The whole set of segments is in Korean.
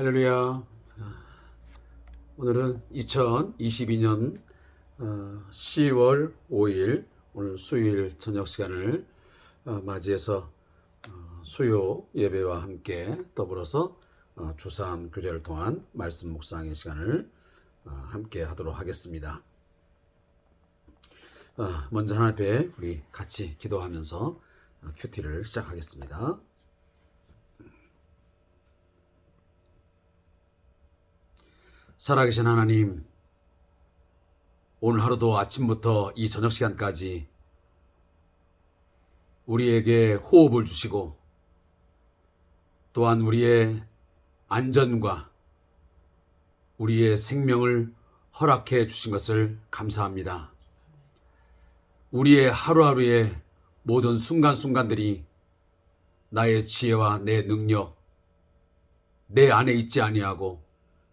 할렐루야. 오늘은 2022년 10월 5일 오늘 수요일 저녁 시간을 어, 맞이해서 어, 수요 예배와 함께 더불어서 어, 주삼 교제를 통한 말씀 묵상의 시간을 어, 함께 하도록 하겠습니다. 어, 먼저 하나님 앞에 우리 같이 기도하면서 어, 큐티를 시작하겠습니다. 살아계신 하나님, 오늘 하루도 아침부터 이 저녁 시간까지 우리에게 호흡을 주시고 또한 우리의 안전과 우리의 생명을 허락해 주신 것을 감사합니다. 우리의 하루하루의 모든 순간순간들이 나의 지혜와 내 능력, 내 안에 있지 아니하고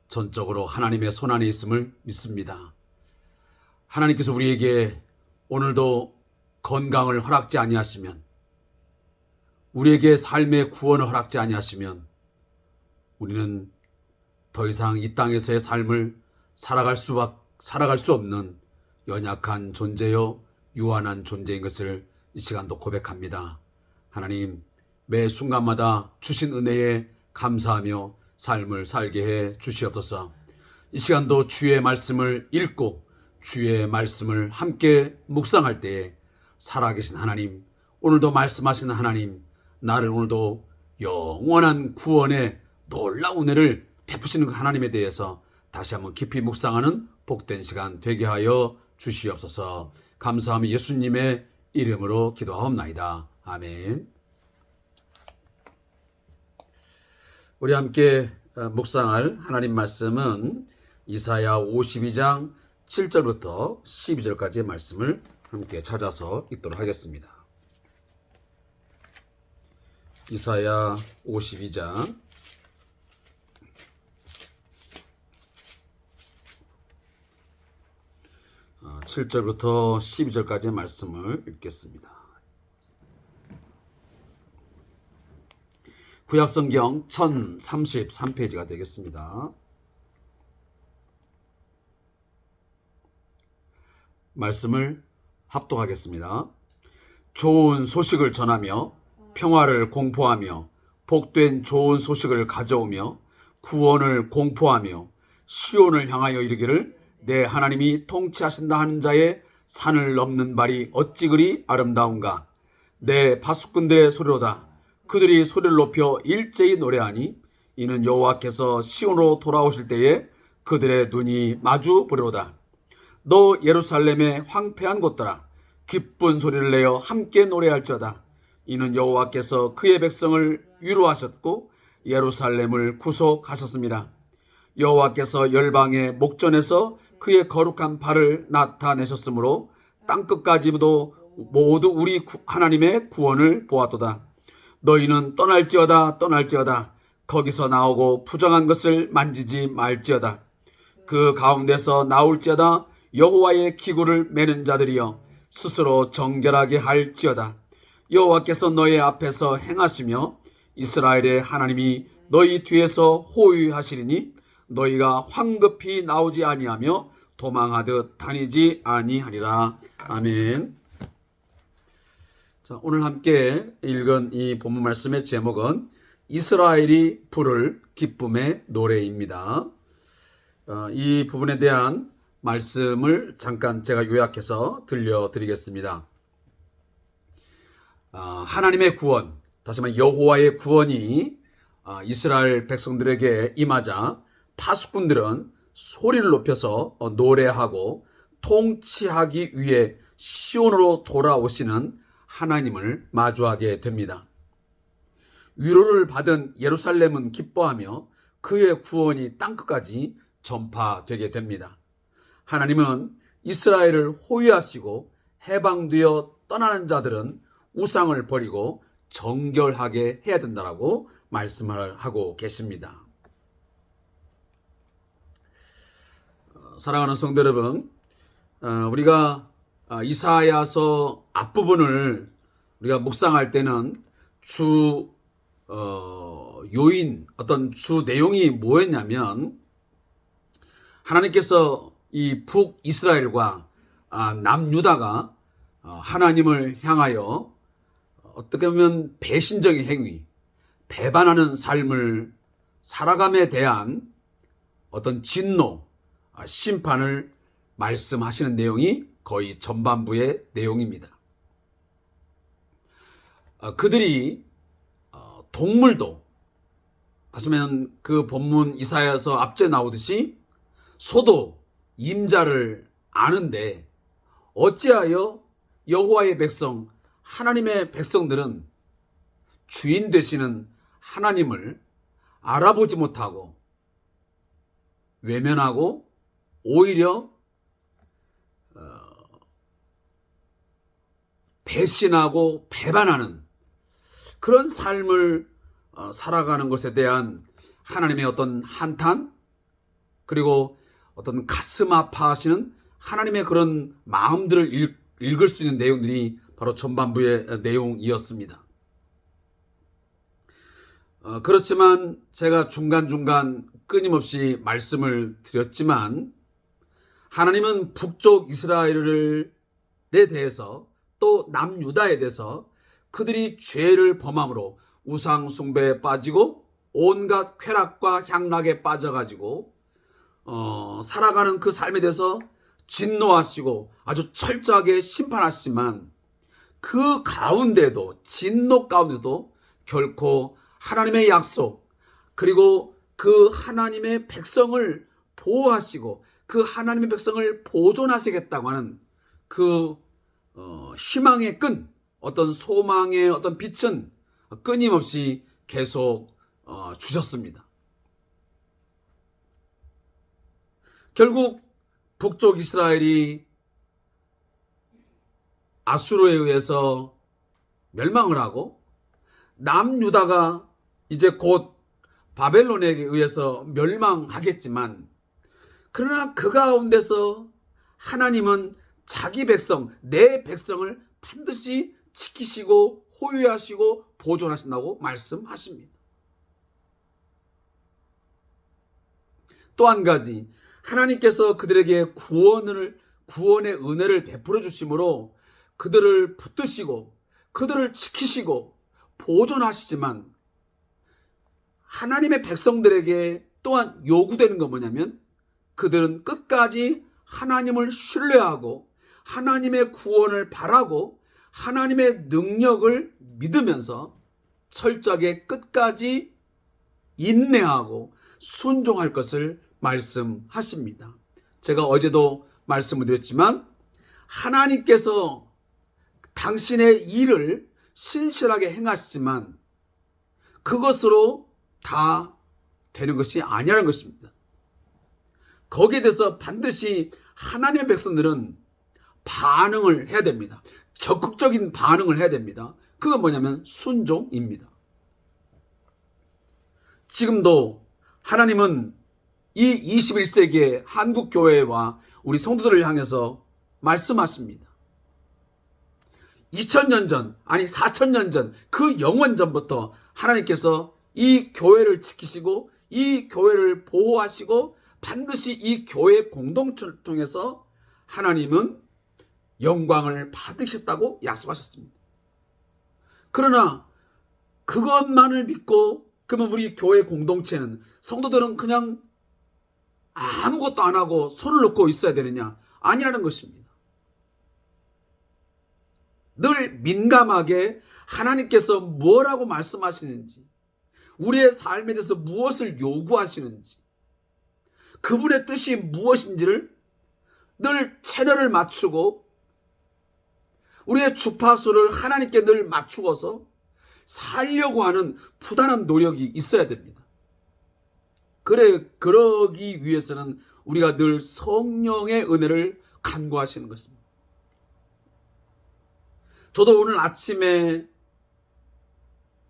전적으로 하나님의 손 안에 있음을 믿습니다. 하나님께서 우리에게 오늘도 건강을 허락지 아니하시면 우리에게 삶의 구원을 허락지 아니하시면 우리는 더 이상 이 땅에서의 삶을 살아갈 수 살아갈 수 없는 연약한 존재요 유한한 존재인 것을 이 시간도 고백합니다. 하나님 매 순간마다 주신 은혜에 감사하며 삶을 살게 해 주시옵소서. 이 시간도 주의 말씀을 읽고 주의 말씀을 함께 묵상할 때에 살아계신 하나님, 오늘도 말씀하시는 하나님, 나를 오늘도 영원한 구원의 놀라운 은혜를 베푸시는 그 하나님에 대해서 다시 한번 깊이 묵상하는 복된 시간 되게 하여 주시옵소서. 감사하며 예수님의 이름으로 기도하옵나이다. 아멘. 우리 함께 어, 묵상할 하나님 말씀은 이사야 52장 7절부터 12절까지의 말씀을 함께 찾아서 읽도록 하겠습니다. 이사야 52장 7절부터 12절까지의 말씀을 읽겠습니다. 구약성경 1033페이지가 되겠습니다. 말씀을 합독하겠습니다. 좋은 소식을 전하며 평화를 공포하며 복된 좋은 소식을 가져오며 구원을 공포하며 시온을 향하여 이르기를 내 하나님이 통치하신다 하는 자의 산을 넘는 발이 어찌 그리 아름다운가 내 바수꾼들의 소리로다 그들이 소리를 높여 일제히 노래하니 이는 여호와께서 시온으로 돌아오실 때에 그들의 눈이 마주 보리로다. 너 예루살렘의 황폐한 곳들아 기쁜 소리를 내어 함께 노래할지어다. 이는 여호와께서 그의 백성을 위로하셨고 예루살렘을 구속하셨습니다. 여호와께서 열방의 목전에서 그의 거룩한 발을 나타내셨으므로 땅 끝까지도 모두 우리 하나님의 구원을 보았도다. 너희는 떠날지어다 떠날지어다. 거기서 나오고 부정한 것을 만지지 말지어다. 그 가운데서 나올지어다. 여호와의 기구를 매는 자들이여 스스로 정결하게 할지어다. 여호와께서 너희 앞에서 행하시며 이스라엘의 하나님이 너희 뒤에서 호위하시리니 너희가 황급히 나오지 아니하며 도망하듯 다니지 아니하리라. 아멘. 자, 오늘 함께 읽은 이 본문 말씀의 제목은 이스라엘이 부를 기쁨의 노래입니다. 어, 이 부분에 대한 말씀을 잠깐 제가 요약해서 들려드리겠습니다. 어, 하나님의 구원, 다시 말해 여호와의 구원이 어, 이스라엘 백성들에게 임하자 파수꾼들은 소리를 높여서 어, 노래하고 통치하기 위해 시온으로 돌아오시는 하나님을 마주하게 됩니다. 위로를 받은 예루살렘은 기뻐하며 그의 구원이 땅끝까지 전파되게 됩니다. 하나님은 이스라엘을 호위하시고 해방되어 떠나는 자들은 우상을 버리고 정결하게 해야 된다라고 말씀을 하고 계십니다. 어, 사랑하는 성도 여러분, 어, 우리가 아, 이사야서 앞부분을 우리가 묵상할 때는 주 어, 요인, 어떤 주 내용이 뭐였냐면 하나님께서 이 북 이스라엘과 아, 남 유다가 어, 하나님을 향하여 어떻게 보면 배신적인 행위, 배반하는 삶을 살아감에 대한 어떤 진노, 아, 심판을 말씀하시는 내용이 거의 전반부의 내용입니다. 어, 그들이 어, 동물도 하시면 그 본문 이사야서 앞에 나오듯이 소도 임자를 아는데 어찌하여 여호와의 백성 하나님의 백성들은 주인 되시는 하나님을 알아보지 못하고 외면하고 오히려 배신하고 배반하는 그런 삶을 어, 살아가는 것에 대한 하나님의 어떤 한탄 그리고 어떤 가슴 아파하시는 하나님의 그런 마음들을 읽, 읽을 수 있는 내용들이 바로 전반부의 내용이었습니다. 어, 그렇지만 제가 중간중간 끊임없이 말씀을 드렸지만 하나님은 북쪽 이스라엘에 대해서 또 남유다에 대해서 그들이 죄를 범함으로 우상 숭배에 빠지고 온갖 쾌락과 향락에 빠져가지고 어, 살아가는 그 삶에 대해서 진노하시고 아주 철저하게 심판하시지만 그 가운데도 진노 가운데도 결코 하나님의 약속 그리고 그 하나님의 백성을 보호하시고 그 하나님의 백성을 보존하시겠다고 하는 그 어, 희망의 끈 어떤 소망의 어떤 빛은 끊임없이 계속 어, 주셨습니다. 결국 북쪽 이스라엘이 아수르에 의해서 멸망을 하고 남유다가 이제 곧 바벨론에 의해서 멸망하겠지만 그러나 그 가운데서 하나님은 자기 백성, 내 백성을 반드시 지키시고 호유하시고 보존하신다고 말씀하십니다. 또 한 가지 하나님께서 그들에게 구원을 구원의 은혜를 베풀어 주심으로 그들을 붙드시고 그들을 지키시고 보존하시지만 하나님의 백성들에게 또한 요구되는 건 뭐냐면 그들은 끝까지 하나님을 신뢰하고 하나님의 구원을 바라고 하나님의 능력을 믿으면서 철저하게 끝까지 인내하고 순종할 것을 말씀하십니다. 제가 어제도 말씀을 드렸지만 하나님께서 당신의 일을 신실하게 행하시지만 그것으로 다 되는 것이 아니라는 것입니다. 거기에 대해서 반드시 하나님의 백성들은 반응을 해야 됩니다. 적극적인 반응을 해야 됩니다. 그건 뭐냐면 순종입니다. 지금도 하나님은 이 21세기의 한국 교회와 우리 성도들을 향해서 말씀하십니다. 2000년 전, 아니 4000년 전, 그 영원 전부터 하나님께서 이 교회를 지키시고 이 교회를 보호하시고 반드시 이 교회 공동체를 통해서 하나님은 영광을 받으셨다고 약속하셨습니다. 그러나 그것만을 믿고 그러면 우리 교회 공동체는 성도들은 그냥 아무것도 안 하고 손을 놓고 있어야 되느냐? 아니라는 것입니다. 늘 민감하게 하나님께서 뭐라고 말씀하시는지, 우리의 삶에 대해서 무엇을 요구하시는지, 그분의 뜻이 무엇인지를 늘 채널을 맞추고 우리의 주파수를 하나님께 늘 맞추어서 살려고 하는 부단한 노력이 있어야 됩니다. 그래 그러기 위해서는 우리가 늘 성령의 은혜를 간구하시는 것입니다. 저도 오늘 아침에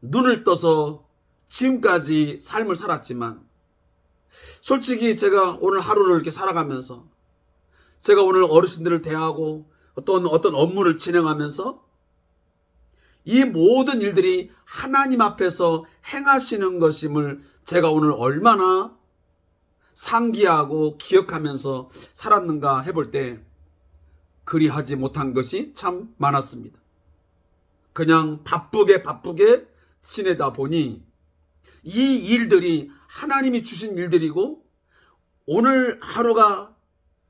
눈을 떠서 지금까지 삶을 살았지만 솔직히 제가 오늘 하루를 이렇게 살아가면서 제가 오늘 어르신들을 대하고 어떤 어떤 업무를 진행하면서 이 모든 일들이 하나님 앞에서 행하시는 것임을 제가 오늘 얼마나 상기하고 기억하면서 살았는가 해볼 때 그리하지 못한 것이 참 많았습니다. 그냥 바쁘게 바쁘게 지내다 보니 이 일들이 하나님이 주신 일들이고 오늘 하루가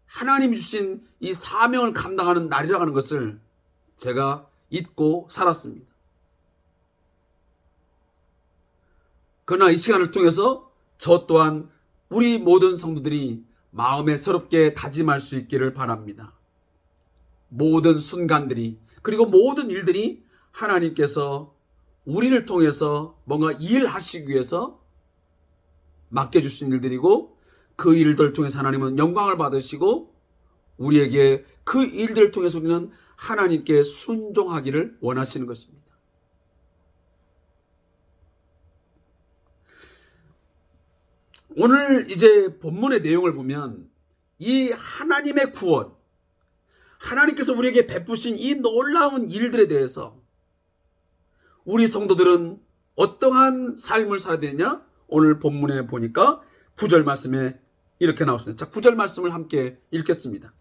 하나님이 주신 이 사명을 감당하는 날이라고 하는 것을 제가 잊고 살았습니다. 그러나 이 시간을 통해서 저 또한 우리 모든 성도들이 마음에 새롭게 다짐할 수 있기를 바랍니다. 모든 순간들이 그리고 모든 일들이 하나님께서 우리를 통해서 뭔가 일하시기 위해서 맡겨주신 일들이고 그 일들을 통해서 하나님은 영광을 받으시고 우리에게 그 일들을 통해서 우리는 하나님께 순종하기를 원하시는 것입니다. 오늘 이제 본문의 내용을 보면 이 하나님의 구원, 하나님께서 우리에게 베푸신 이 놀라운 일들에 대해서 우리 성도들은 어떠한 삶을 살아야 되냐? 오늘 본문에 보니까 9절 말씀에 이렇게 나왔습니다. 자, 9절 말씀을 함께 읽겠습니다.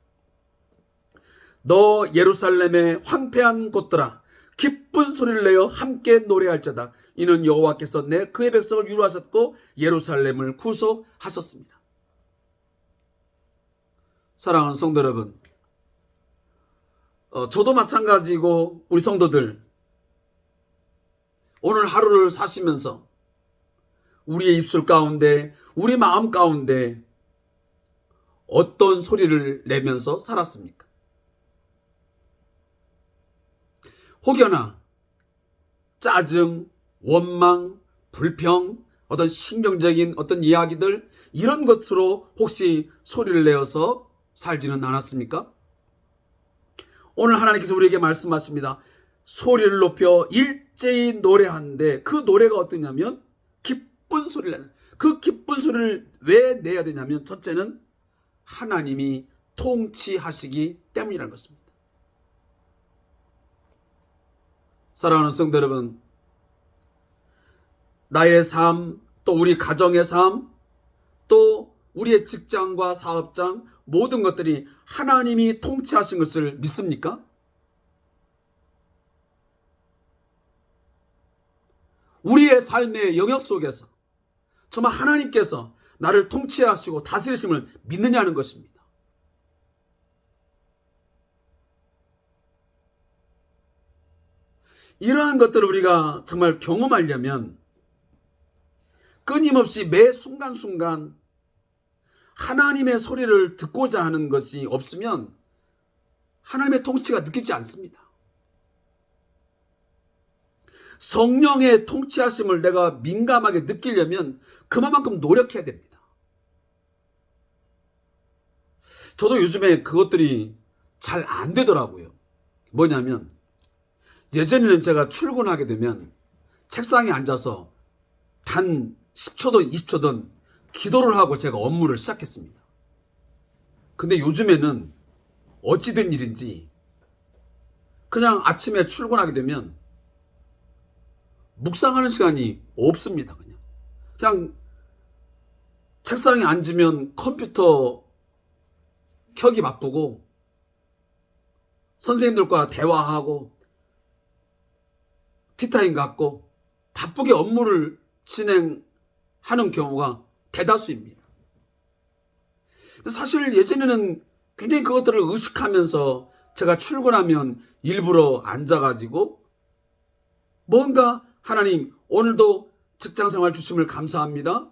너 예루살렘의 황폐한 곳들아 기쁜 소리를 내어 함께 노래할자다. 이는 여호와께서 내 그의 백성을 위로하셨고 예루살렘을 구속하셨습니다. 사랑하는 성도 여러분, 어, 저도 마찬가지고 우리 성도들 오늘 하루를 사시면서 우리의 입술 가운데 우리 마음 가운데 어떤 소리를 내면서 살았습니까? 혹여나 짜증, 원망, 불평, 어떤 신경적인 어떤 이야기들 이런 것으로 혹시 소리를 내어서 살지는 않았습니까? 오늘 하나님께서 우리에게 말씀하십니다. 소리를 높여 일제히 노래하는데 그 노래가 어떠냐면 기쁜 소리를 내는 그 기쁜 소리를 왜 내야 되냐면 첫째는 하나님이 통치하시기 때문이라는 것입니다. 사랑하는 성도 여러분, 나의 삶, 또 우리 가정의 삶, 또 우리의 직장과 사업장, 모든 것들이 하나님이 통치하신 것을 믿습니까? 우리의 삶의 영역 속에서 정말 하나님께서 나를 통치하시고 다스리심을 믿느냐는 것입니다. 이러한 것들을 우리가 정말 경험하려면 끊임없이 매 순간순간 하나님의 소리를 듣고자 하는 것이 없으면 하나님의 통치가 느끼지 않습니다. 성령의 통치하심을 내가 민감하게 느끼려면 그만큼 노력해야 됩니다. 저도 요즘에 그것들이 잘 안 되더라고요. 뭐냐면 예전에는 제가 출근하게 되면 책상에 앉아서 단 10초든 20초든 기도를 하고 제가 업무를 시작했습니다. 근데 요즘에는 어찌된 일인지 그냥 아침에 출근하게 되면 묵상하는 시간이 없습니다. 그냥. 그냥 책상에 앉으면 컴퓨터 켜기 바쁘고 선생님들과 대화하고 티타임 갖고 바쁘게 업무를 진행하는 경우가 대다수입니다. 사실 예전에는 굉장히 그것들을 의식하면서 제가 출근하면 일부러 앉아가지고 뭔가 하나님 오늘도 직장 생활 주심을 감사합니다.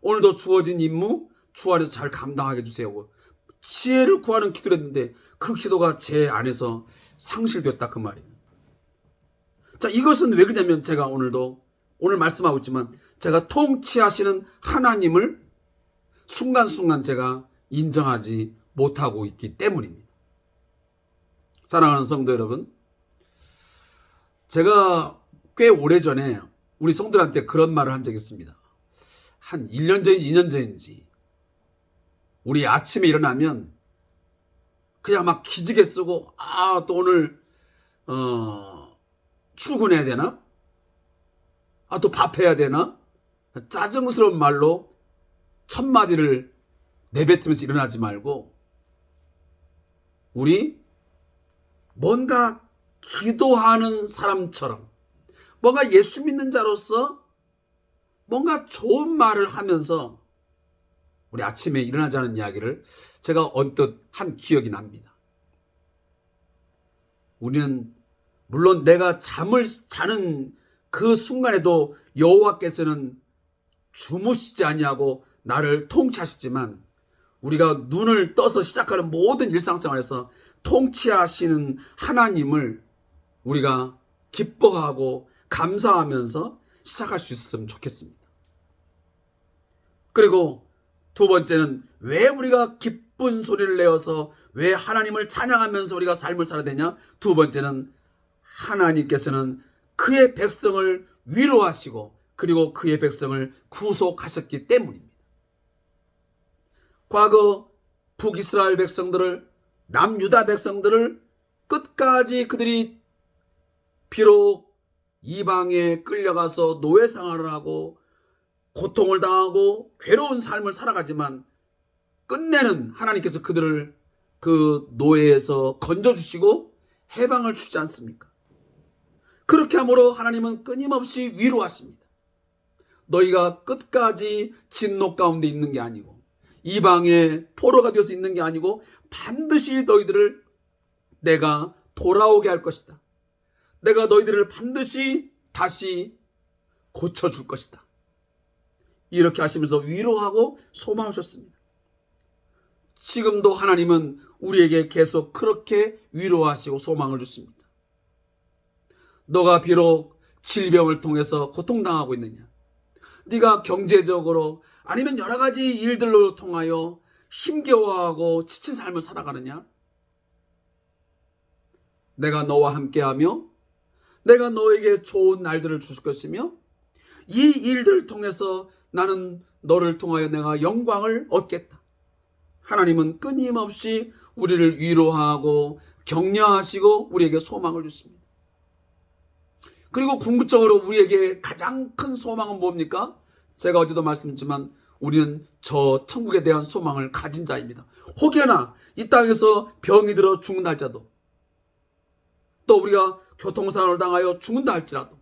오늘도 주어진 임무 주 안에서 잘 감당하게 해주세요. 지혜를 구하는 기도를 했는데 그 기도가 제 안에서 상실됐다 그 말이에요. 자 이것은 왜 그러냐면 제가 오늘도 오늘 말씀하고 있지만 제가 통치하시는 하나님을 순간순간 제가 인정하지 못하고 있기 때문입니다. 사랑하는 성도 여러분, 제가 꽤 오래전에 우리 성도들한테 그런 말을 한 적이 있습니다. 한 1년 전인지 2년 전인지 우리 아침에 일어나면 그냥 막 기지개 쓰고 아 또 오늘 어 출근해야 되나? 아, 또 밥해야 되나? 짜증스러운 말로 첫 마디를 내뱉으면서 일어나지 말고, 우리 뭔가 기도하는 사람처럼, 뭔가 예수 믿는 자로서 뭔가 좋은 말을 하면서 우리 아침에 일어나자는 이야기를 제가 언뜻 한 기억이 납니다. 우리는 물론 내가 잠을 자는 그 순간에도 여호와께서는 주무시지 아니하고 나를 통치하시지만 우리가 눈을 떠서 시작하는 모든 일상생활에서 통치하시는 하나님을 우리가 기뻐하고 감사하면서 시작할 수 있었으면 좋겠습니다. 그리고 두 번째는 왜 우리가 기쁜 소리를 내어서 왜 하나님을 찬양하면서 우리가 삶을 살아야 되냐? 두 번째는 하나님께서는 그의 백성을 위로하시고 그리고 그의 백성을 구속하셨기 때문입니다. 과거 북이스라엘 백성들을 남유다 백성들을 끝까지 그들이 비록 이방에 끌려가서 노예 생활을 하고 고통을 당하고 괴로운 삶을 살아가지만 끝내는 하나님께서 그들을 그 노예에서 건져 주시고 해방을 주지 않습니까? 그렇게 함으로 하나님은 끊임없이 위로하십니다. 너희가 끝까지 진노 가운데 있는 게 아니고 이방의 포로가 되어서 있는 게 아니고 반드시 너희들을 내가 돌아오게 할 것이다. 내가 너희들을 반드시 다시 고쳐줄 것이다. 이렇게 하시면서 위로하고 소망하셨습니다. 지금도 하나님은 우리에게 계속 그렇게 위로하시고 소망을 주십니다. 너가 비록 질병을 통해서 고통당하고 있느냐? 네가 경제적으로 아니면 여러 가지 일들로 통하여 힘겨워하고 지친 삶을 살아가느냐? 내가 너와 함께하며 내가 너에게 좋은 날들을 줄 것이며 이 일들을 통해서 나는 너를 통하여 내가 영광을 얻겠다. 하나님은 끊임없이 우리를 위로하고 격려하시고 우리에게 소망을 주십니다. 그리고 궁극적으로 우리에게 가장 큰 소망은 뭡니까? 제가 어제도 말씀드렸지만 우리는 저 천국에 대한 소망을 가진 자입니다. 혹여나 이 땅에서 병이 들어 죽는다 할지라도 또 우리가 교통사고를 당하여 죽는다 할지라도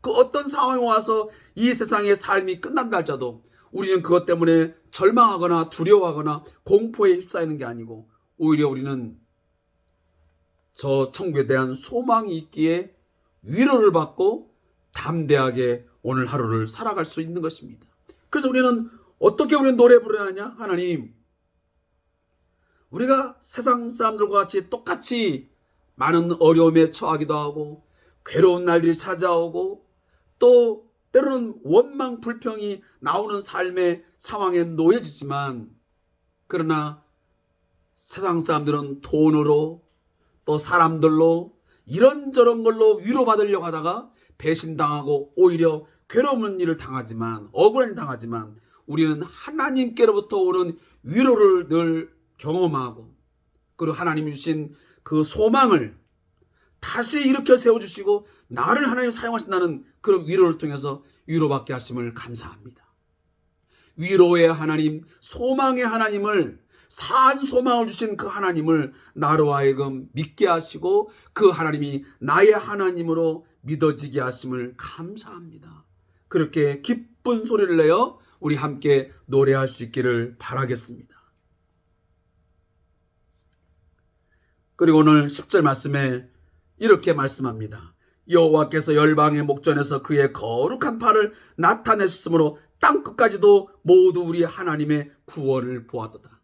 그 어떤 상황에 와서 이 세상의 삶이 끝난다 할지라도 우리는 그것 때문에 절망하거나 두려워하거나 공포에 휩싸이는 게 아니고 오히려 우리는 저 천국에 대한 소망이 있기에 위로를 받고 담대하게 오늘 하루를 살아갈 수 있는 것입니다. 그래서 우리는 어떻게 우리는 노래 부르느냐? 하나님, 우리가 세상 사람들과 같이 똑같이 많은 어려움에 처하기도 하고 괴로운 날들이 찾아오고 또 때로는 원망 불평이 나오는 삶의 상황에 놓여지지만 그러나 세상 사람들은 돈으로 또 사람들로 이런저런 걸로 위로받으려고 하다가 배신당하고 오히려 괴로운 일을 당하지만 억울한 일 당하지만 우리는 하나님께로부터 오는 위로를 늘 경험하고 그리고 하나님이 주신 그 소망을 다시 일으켜 세워주시고 나를 하나님 사용하신다는 그런 위로를 통해서 위로받게 하심을 감사합니다. 위로의 하나님, 소망의 하나님을 산 소망을 주신 그 하나님을 나로 하여금 믿게 하시고 그 하나님이 나의 하나님으로 믿어지게 하심을 감사합니다. 그렇게 기쁜 소리를 내어 우리 함께 노래할 수 있기를 바라겠습니다. 그리고 오늘 10절 말씀에 이렇게 말씀합니다. 여호와께서 열방의 목전에서 그의 거룩한 팔을 나타내셨으므로 땅 끝까지도 모두 우리 하나님의 구원을 보았도다.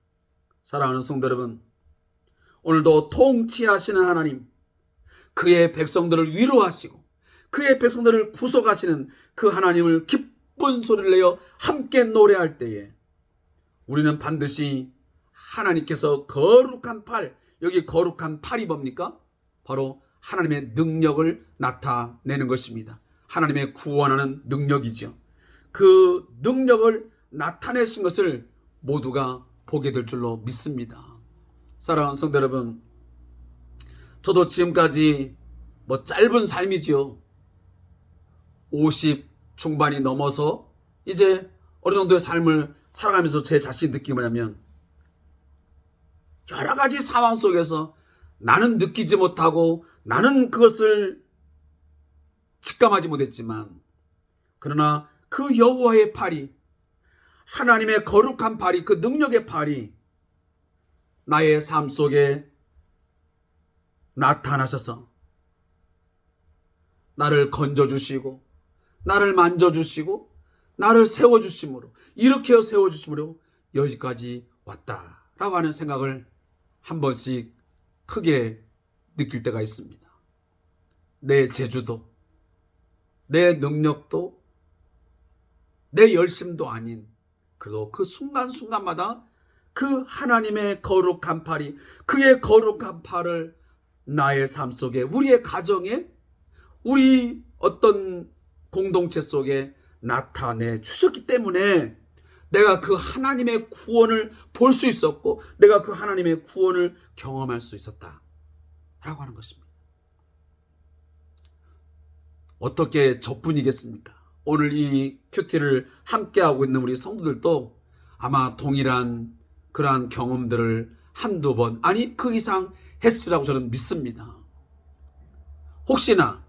사랑하는 성도 여러분, 오늘도 통치하시는 하나님, 그의 백성들을 위로하시고 그의 백성들을 구속하시는 그 하나님을 기쁜 소리를 내어 함께 노래할 때에 우리는 반드시 하나님께서 거룩한 팔, 여기 거룩한 팔이 뭡니까? 바로 하나님의 능력을 나타내는 것입니다. 하나님의 구원하는 능력이죠. 그 능력을 나타내신 것을 모두가 보게 될 줄로 믿습니다. 사랑하는 성도 여러분, 저도 지금까지 뭐 짧은 삶이지요. 50 중반이 넘어서 이제 어느 정도의 삶을 살아가면서 제 자신이 느끼는 뭐냐면 여러 가지 상황 속에서 나는 느끼지 못하고 나는 그것을 직감하지 못했지만 그러나 그 여호와의 팔이 하나님의 거룩한 팔이 그 능력의 팔이 나의 삶 속에 나타나셔서 나를 건져주시고 나를 만져주시고 나를 세워주심으로 이렇게 세워주심으로 여기까지 왔다라고 하는 생각을 한 번씩 크게 느낄 때가 있습니다. 내 재주도 내 능력도 내 열심도 아닌 그래도 그 순간순간마다 그 하나님의 거룩한 팔이 그의 거룩한 팔을 나의 삶 속에 우리의 가정에 우리 어떤 공동체 속에 나타내 주셨기 때문에 내가 그 하나님의 구원을 볼 수 있었고 내가 그 하나님의 구원을 경험할 수 있었다 라고 하는 것입니다. 어떻게 저뿐이겠습니까? 오늘 이 큐티를 함께하고 있는 우리 성도들도 아마 동일한 그러한 경험들을 한두 번, 아니 그 이상 했으라고 저는 믿습니다. 혹시나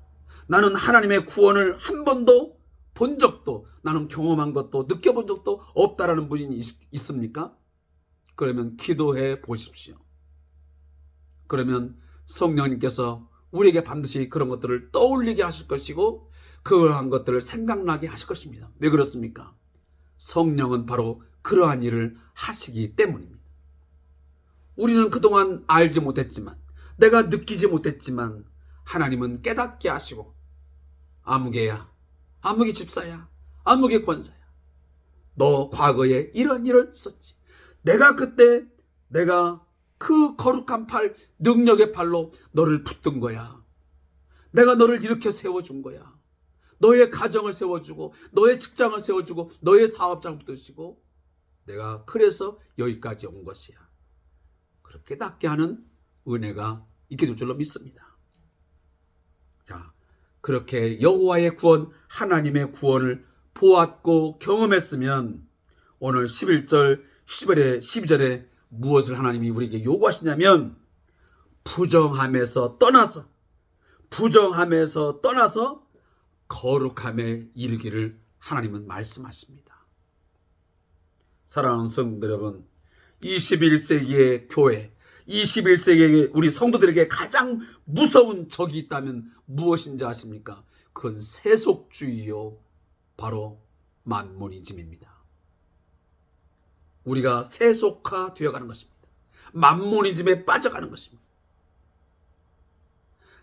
나는 하나님의 구원을 한 번도 본 적도 나는 경험한 것도 느껴본 적도 없다라는 분이 있, 있습니까? 그러면 기도해 보십시오. 그러면 성령님께서 우리에게 반드시 그런 것들을 떠올리게 하실 것이고 그러한 것들을 생각나게 하실 것입니다. 왜 그렇습니까? 성령은 바로 그러한 일을 하시기 때문입니다. 우리는 그동안 알지 못했지만 내가 느끼지 못했지만 하나님은 깨닫게 하시고 아무개야 아무개 집사야. 아무개 권사야. 너 과거에 이런 일을 썼지. 내가 그때 내가 그 거룩한 팔 능력의 팔로 너를 붙든 거야. 내가 너를 이렇게 세워준 거야. 너의 가정을 세워주고 너의 직장을 세워주고 너의 사업장을 붙드시고 내가 그래서 여기까지 온 것이야. 그렇게 낫게 하는 은혜가 있게 될 줄로 믿습니다. 자 그렇게 여호와의 구원 하나님의 구원을 보았고 경험했으면 오늘 11절 10절에 12절에 무엇을 하나님이 우리에게 요구하시냐면 부정함에서 떠나서 부정함에서 떠나서 거룩함에 이르기를 하나님은 말씀하십니다. 사랑하는 성도 여러분, 21세기의 교회, 21세기의 우리 성도들에게 가장 무서운 적이 있다면 무엇인지 아십니까? 그건 세속주의요. 바로 만모니즘입니다. 우리가 세속화 되어가는 것입니다. 만모니즘에 빠져가는 것입니다.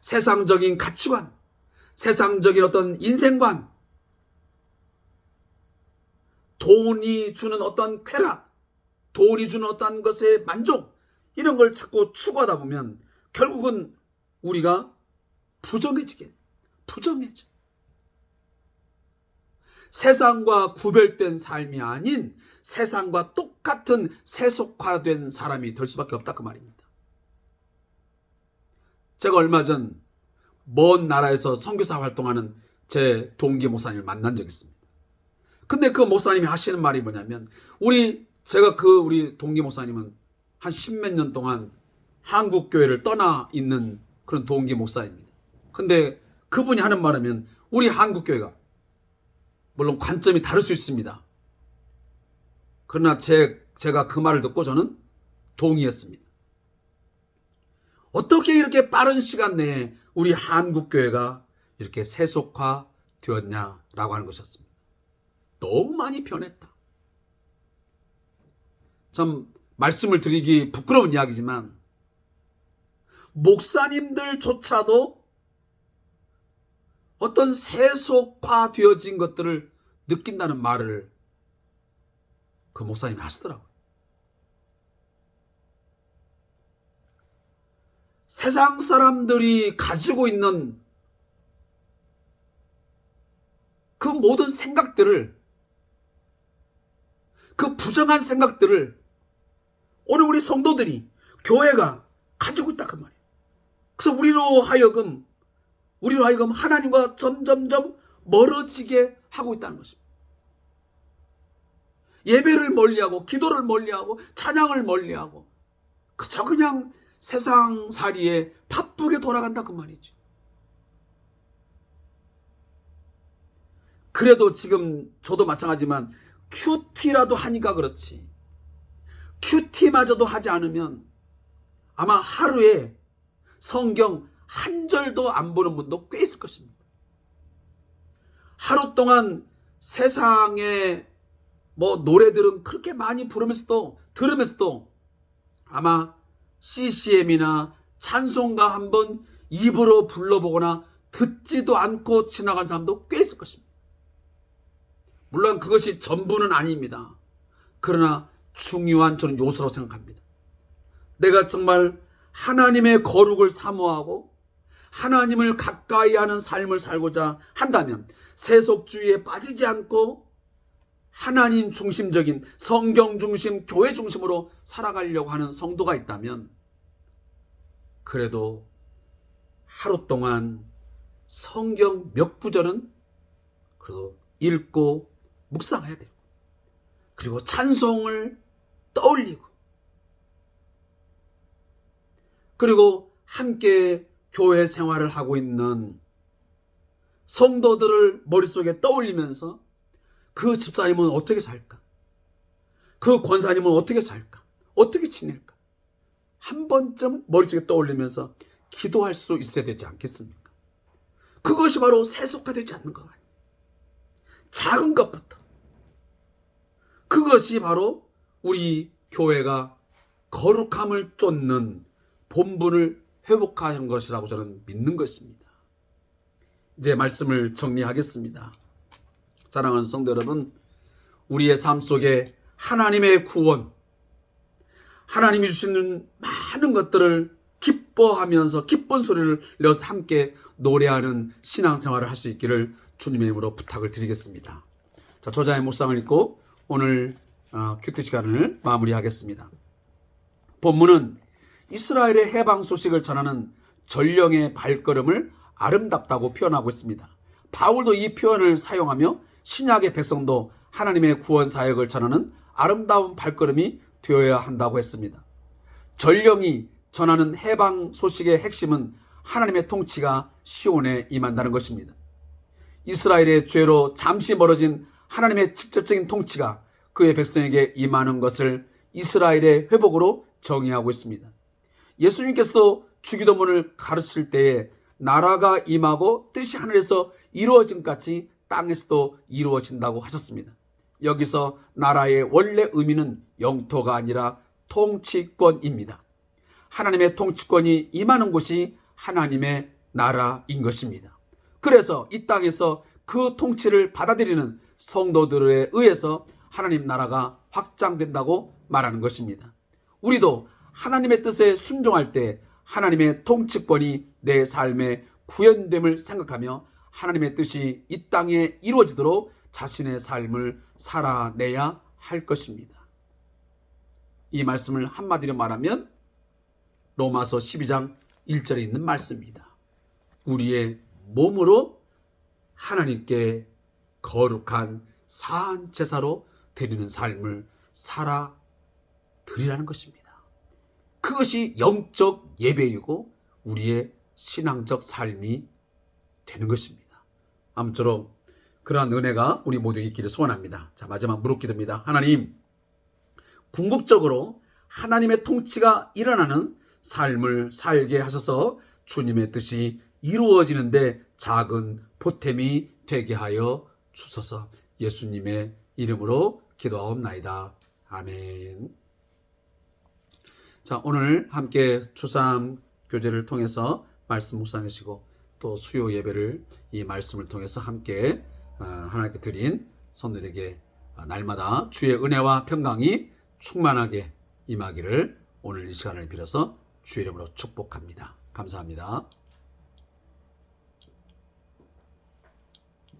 세상적인 가치관, 세상적인 어떤 인생관, 돈이 주는 어떤 쾌락, 돈이 주는 어떤 것의 만족, 이런 걸 자꾸 추구하다 보면 결국은 우리가 부정해지게, 부정해져. 세상과 구별된 삶이 아닌 세상과 똑같은 세속화된 사람이 될 수밖에 없다 그 말입니다. 제가 얼마 전 먼 나라에서 선교사 활동하는 제 동기 목사님을 만난 적이 있습니다. 근데 그 목사님이 하시는 말이 뭐냐면 우리 제가 그 우리 동기 목사님은 한 십몇 년 동안 한국 교회를 떠나 있는 그런 동기 목사입니다. 근데 그분이 하는 말하면 우리 한국 교회가 물론 관점이 다를 수 있습니다. 그러나 제, 제가 그 말을 듣고 저는 동의했습니다. 어떻게 이렇게 빠른 시간 내에 우리 한국 교회가 이렇게 세속화 되었냐라고 하는 것이었습니다. 너무 많이 변했다. 참, 말씀을 드리기 부끄러운 이야기지만, 목사님들조차도 어떤 세속화 되어진 것들을 느낀다는 말을 그 목사님이 하시더라고요. 세상 사람들이 가지고 있는 그 모든 생각들을 그 부정한 생각들을 오늘 우리 성도들이 교회가 가지고 있다 그 말이에요. 그래서 우리로 하여금 우리로 하여금 하나님과 점점점 멀어지게 하고 있다는 것입니다. 예배를 멀리하고 기도를 멀리하고 찬양을 멀리하고 그저 그냥 세상 살이에 바쁘게 돌아간다 그 말이죠. 그래도 지금 저도 마찬가지지만 큐티라도 하니까 그렇지. 큐티마저도 하지 않으면 아마 하루에 성경 한 절도 안 보는 분도 꽤 있을 것입니다. 하루 동안 세상에 뭐 노래들은 그렇게 많이 부르면서도 들으면서도 아마 CCM이나 찬송가 한번 입으로 불러보거나 듣지도 않고 지나간 사람도 꽤 있을 것입니다. 물론 그것이 전부는 아닙니다. 그러나 중요한 저는 요소로 생각합니다. 내가 정말 하나님의 거룩을 사모하고 하나님을 가까이 하는 삶을 살고자 한다면 세속주의에 빠지지 않고 하나님 중심적인 성경 중심, 교회 중심으로 살아가려고 하는 성도가 있다면 그래도 하루 동안 성경 몇 구절은 그래도 읽고 묵상해야 돼요. 그리고 찬송을 떠올리고 그리고 함께 교회 생활을 하고 있는 성도들을 머릿속에 떠올리면서 그 집사님은 어떻게 살까? 그 권사님은 어떻게 살까? 어떻게 지낼까? 한 번쯤 머릿속에 떠올리면서 기도할 수 있어야 되지 않겠습니까? 그것이 바로 세속화되지 않는 것 아니에요. 작은 것부터. 그것이 바로 우리 교회가 거룩함을 쫓는 본분을 회복하는 것이라고 저는 믿는 것입니다. 이제 말씀을 정리하겠습니다. 사랑하는 성도 여러분, 우리의 삶 속에 하나님의 구원, 하나님이 주시는 많은 것들을 기뻐하면서 기쁜 소리를 내어서 함께 노래하는 신앙생활을 할 수 있기를 주님의 이름으로 부탁을 드리겠습니다. 자, 저자의 묵상을 읽고 오늘 어, 큐티 시간을 마무리하겠습니다. 본문은 이스라엘의 해방 소식을 전하는 전령의 발걸음을 아름답다고 표현하고 있습니다. 바울도 이 표현을 사용하며 신약의 백성도 하나님의 구원 사역을 전하는 아름다운 발걸음이 되어야 한다고 했습니다. 전령이 전하는 해방 소식의 핵심은 하나님의 통치가 시온에 임한다는 것입니다. 이스라엘의 죄로 잠시 멀어진 하나님의 직접적인 통치가 그의 백성에게 임하는 것을 이스라엘의 회복으로 정의하고 있습니다. 예수님께서도 주기도문을 가르칠 때에 나라가 임하고 뜻이 하늘에서 이루어진 같이 땅에서도 이루어진다고 하셨습니다. 여기서 나라의 원래 의미는 영토가 아니라 통치권입니다. 하나님의 통치권이 임하는 곳이 하나님의 나라인 것입니다. 그래서 이 땅에서 그 통치를 받아들이는 성도들에 의해서 하나님 나라가 확장된다고 말하는 것입니다. 우리도 하나님의 뜻에 순종할 때 하나님의 통치권이 내 삶의 구현됨을 생각하며 하나님의 뜻이 이 땅에 이루어지도록 자신의 삶을 살아내야 할 것입니다. 이 말씀을 한마디로 말하면 로마서 12장 1절에 있는 말씀입니다. 우리의 몸으로 하나님께 거룩한 사한 제사로 드리는 삶을 살아 드리라는 것입니다. 그것이 영적 예배이고 우리의 신앙적 삶이 되는 것입니다. 아무쪼록 그러한 은혜가 우리 모두에게 있기를 소원합니다. 자, 마지막 무릎 기도입니다. 하나님, 궁극적으로 하나님의 통치가 일어나는 삶을 살게 하셔서 주님의 뜻이 이루어지는데 작은 보탬이 되게 하여 주소서 예수님의 이름으로 기도하옵나이다. 아멘. 자, 오늘 함께 주삼 교제를 통해서 말씀 묵상하시고 또 수요 예배를 이 말씀을 통해서 함께 어, 하나님께 드린 손들에게 날마다 주의 은혜와 평강이 충만하게 임하기를 오늘 이 시간을 빌어서 주의 이름으로 축복합니다. 감사합니다.